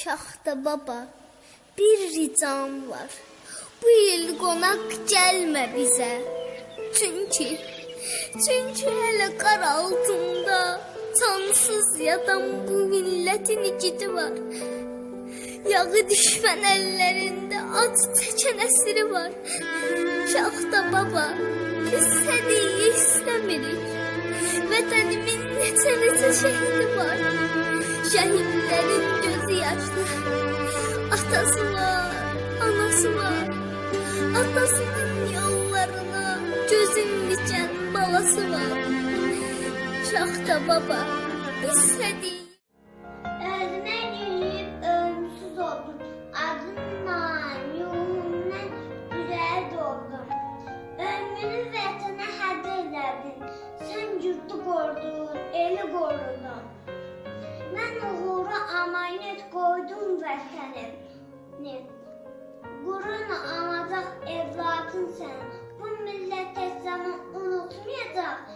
Şaxta baba, bir ricam var. Bu il qonaq gəlmə bizə. Çünki çünki hələ qar altında cansız yatan bu millətin igidi var. Yağı düşmən əllərində ac çəkən əsiri var. Şaxta baba, biz hədiyyə istəmirik. Vətənimin neçə neçə şəhidi var. Şəhidlərin gözü yaşlı. Atası var, anası var. Atasının yollarına gözün dikən balası var. Şaxta baba, hədiyyə doldum. Ömrünü vətənə həd elədin. Sən yurdu qorudun, eli qorudun. merhametli. Gurur anadan evladın sen. Bu millet zaman unutmayacak.